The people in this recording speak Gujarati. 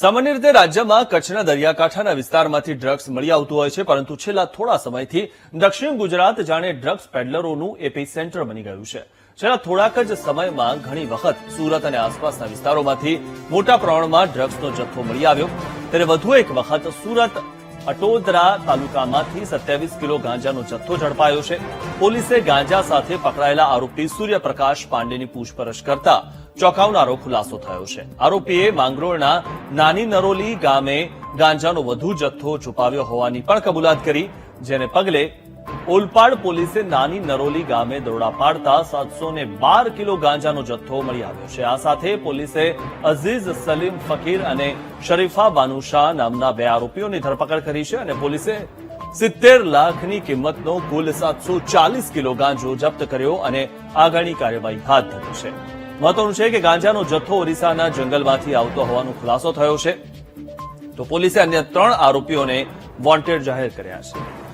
સામાન્ય રીતે રાજ્યમાં કચ્છના દરિયાકાંઠાના વિસ્તારમાંથી ડ્રગ્સ મળી આવતું હોય છે, પરંતુ છેલ્લા થોડા સમયથી દક્ષિણ ગુજરાત જાણે ડ્રગ્સ પેડલરોનું એપી સેન્ટર બની ગયું છે. છેલ્લા થોડાક જ સમયમાં ઘણી વખત સુરત અને આસપાસના વિસ્તારોમાંથી મોટા પ્રમાણમાં ડ્રગ્સનો જથ્થો મળી આવ્યો. ત્યારે વધુ એક વખત સુરત અટોદરા તાલુકામાંથી સત્યાવીસ કિલો ગાંજાનો જથ્થો ઝડપાયો છે. પોલીસે ગાંજા સાથે પકડાયેલા આરોપી સૂર્યપ્રકાશ પાંડેની પૂછપરછ કરતા ચોંકાવનારો ખુલાસો થયો છે. આરોપીએ માંગરોળના નાની નરોલી ગામે ગાંજાનો વધુ જથ્થો છુપાવ્યો હોવાની પણ કબૂલાત કરી, જેને પગલે ઓલપાડ પોલીસે નાની નરોલી ગામે દરોડા પાડતા સાતસો ને બાર કિલો ગાંજાનો જથ્થો મળી આવ્યો છે. આ સાથે પોલીસે અઝીઝ સલીમ ફકીર અને શરીફા બાનુશાહ નામના બે આરોપીઓની ધરપકડ કરી છે અને પોલીસે સિત્તેર લાખની કિંમતનો કુલ સાતસો ચાલીસ કિલો ગાંજો જપ્ત કર્યો અને આગળની કાર્યવાહી હાથ ધરી છે. મહત્વનું છે કે ગાંજાનો જથ્થો ઓરિસ્સાના જંગલમાંથી આવતો હોવાનો ખુલાસો થયો છે. તો પોલીસે અન્ય ત્રણ આરોપીઓને વોન્ટેડ જાહેર કર્યા છે.